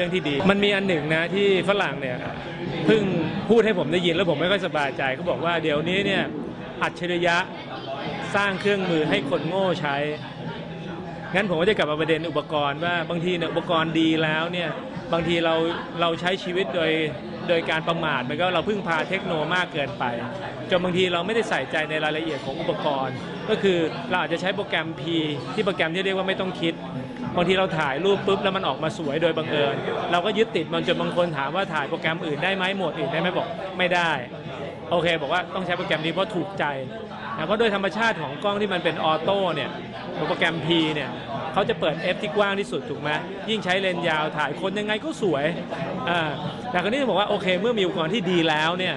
รื่องที่ดี มันมีอันหนึ่งนะที่ฝรั่งเนี่ยเพิ่งพูดให้ผมได้ยินแล้วผมไม่ค่อยสบายใจเขาบอกว่าเดี๋ยวนี้เนี่ยอัจฉริยะสร้างเครื่องมือให้คนโง่ใช้ งั้นผมก็จะกลับมาประเด็นอุปกรณ์ว่าบางทีเนี่ยอุปกรณ์ดีแล้วเนี่ยบางทีเราเราใช้ชีวิตโดยโดยการประมาทมันก็เราพึ่งพาเทคโนมากเกินไปจนบางทีเราไม่ได้ใส่ใจในรายละเอียดของอุปกรณ์ ก็คือเราอาจจะใช้โปรแกรม P ที่โปรแกรมที่เรียกว่าไม่ต้องคิด บางทีเราถ่ายรูปปุ๊บแล้วมันออกมาสวยโดยบังเอิญเราก็ยึดติดมันจนบางคนถามว่าถ่ายโปรแกรมอื่นได้ไหมโหมดอื่นได้ไหมบอกไม่ได้โอเค บอกว่าต้องใช้โปรแกรมนี้เพราะถูกใจนะเพราะโดยธรรมชาติของกล้องที่มันเป็นออโต้เนี่ยโปรแกรม P เนี่ยเขาจะเปิด F ที่กว้างที่สุดถูกไหมยิ่งใช้เลนส์ยาวถ่ายคนยังไงก็สวยอ่าแต่คราวนี้บอกว่าโอเค เมื่อมีอุปกรณ์ที่ดีแล้วเนี่ย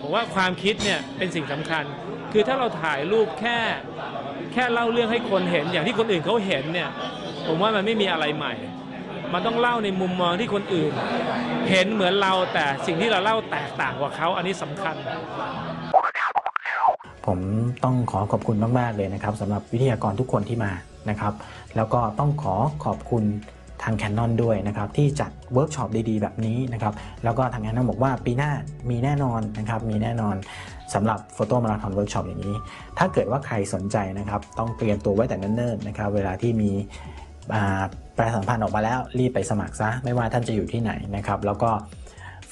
ผมว่าความคิดเนี่ยเป็นสิ่งสำคัญ คือถ้าเราถ่ายรูปแค่แค่เล่าเรื่องให้คนเห็นอย่างที่คนอื่นเขาเห็นเนี่ยผมว่ามันไม่มีอะไรใหม่ มันต้องเล่าในมุมมองที่คนอื่น เห็นเหมือนเราแต่สิ่งที่เราเล่าแตกต่างกว่าเขาอันนี้สำคัญ ผมต้องขอขอบคุณมาก ๆ เลยนะครับสำหรับวิทยากรทุกคนที่มานะครับ แล้วก็ต้องขอขอบคุณ ทาง Canon ด้วยนะครับที่จัดเวิร์กช็อปดีๆ แบบนี้นะครับแล้วก็ทาง Canon บอกว่าปีหน้ามีแน่นอนนะครับมีแน่นอนสำหรับโฟโต้มาราธอนเวิร์กช็อปอย่างนี้ ถ้าเกิดว่าใครสนใจนะครับต้องเตรียมตัวไว้แต่เนิ่นๆนะครับเวลาที่มีประชาสัมพันธ์ออกมาแล้วรีบไปสมัครซะไม่ว่าท่านจะอยู่ที่ไหนนะครับแล้วก็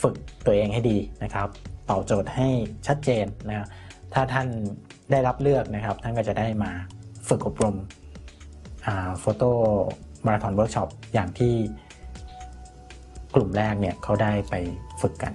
ฝึกตัวเองให้ดีนะครับตอบโจทย์ให้ชัดเจนนะถ้าท่านได้รับเลือกนะครับ ท่านก็จะได้มาฝึกอบรมโฟโต้ มาราธอนเวิร์กช็อปอย่างที่กลุ่มแรกเนี่ยเขาได้ไปฝึกกัน